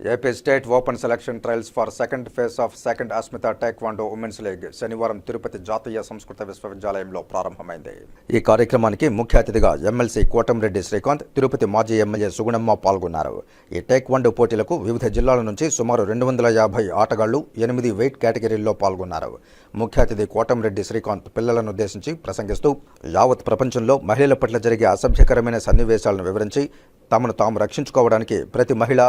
AP state open selection trials for second phase of second Asmita taekwondo women's league శనివారం తిరుపతి జాతీయ సంస్కృత విశ్వవిద్యాలయంలో ప్రారంభమైంది. ఈ కార్యక్రమానికి ముఖ్య అతిథిగా ఎమ్మెల్సీ కోటంరెడ్డి శ్రీకాంత్ తిరుపతి మాజీ ఎమ్మెల్యే సుగుణమ్మ పాల్గొన్నారు. ఈ టేక్వాండో పోటీలకు వివిధ జిల్లాల నుంచి సుమారు రెండు వందల యాభై ఆటగాళ్ళు ఎనిమిది వెయిట్ కేటగిరీల్లో పాల్గొన్నారు. ముఖ్య అతిథి కోటంరెడ్డి శ్రీకాంత్ పిల్లలను ఉద్దేశించి ప్రసంగిస్తూ యావత్ ప్రపంచంలో మహిళల పట్ల జరిగే అసభ్యకరమైన సన్నివేశాలను వివరించి తమను తాము రక్షించుకోవడానికి ప్రతి మహిళ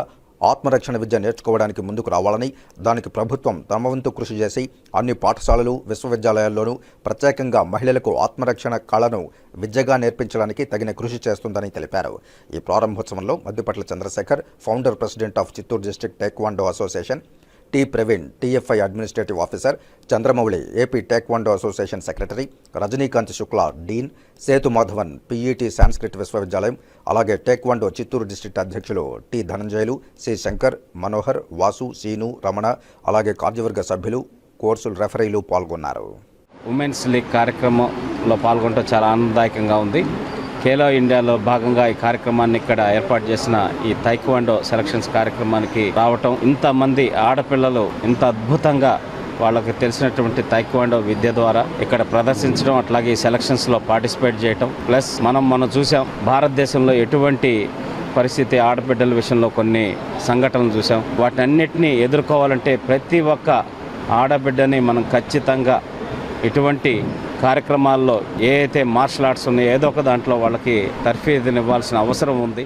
ఆత్మరక్షణ విద్య నేర్చుకోవడానికి ముందుకు రావాలని దానికి ప్రభుత్వం తమ వంతు కృషి చేసి అన్ని పాఠశాలలు విశ్వవిద్యాలయాల్లోనూ ప్రత్యేకంగా మహిళలకు ఆత్మరక్షణ కళను విద్యగా నేర్పించడానికి తగిన కృషి చేస్తుందని తెలిపారు. ఈ ప్రారంభోత్సవంలో Maddipatla Chandrasekhar founder president of Chittoor district taekwondo association T Praveen TFI administrative officer Chandramouli AP taekwondo association secretary Rajinikanth Shukla dean Sethu Madhavan PET Sanskrit విశ్వవిద్యాలయం అలాగే టేక్వాండో చిత్తూరు డిస్ట్రిక్ట్ అధ్యక్షులు టి ధనంజయులు సి శంకర్ మనోహర్ వాసు సీను రమణ అలాగే కార్యవర్గ సభ్యులు కోర్సులు రెఫరీలు పాల్గొన్నారు. ఉమెన్స్ లీగ్ కార్యక్రమంలో పాల్గొనడం చాలా ఆనందదాయకంగా ఉంది. ఖేలో ఇండియాలో భాగంగా ఈ కార్యక్రమాన్ని ఇక్కడ ఏర్పాటు చేసిన ఈ తైక్వాండో సెలక్షన్స్ కార్యక్రమానికి రావటం ఇంతమంది ఆడపిల్లలు ఇంత అద్భుతంగా వాళ్ళకి తెలిసినటువంటి తైక్వాండో విద్య ద్వారా ఇక్కడ ప్రదర్శించడం అట్లాగే ఈ సెలక్షన్స్లో పార్టిసిపేట్ చేయటం ప్లస్ మనం మనం చూసాం భారతదేశంలో ఎటువంటి పరిస్థితి ఆడబిడ్డల విషయంలో కొన్ని సంఘటనలు చూసాం. వాటన్నిటినీ ఎదుర్కోవాలంటే ప్రతి ఒక్క ఆడబిడ్డని మనం ఖచ్చితంగా ఇటువంటి కార్యక్రమాల్లో ఏ అయితే మార్షల్ ఆర్ట్స్ ఉన్నాయో ఏదో ఒక దాంట్లో వాళ్ళకి తర్ఫీదునివ్వాల్సిన అవసరం ఉంది.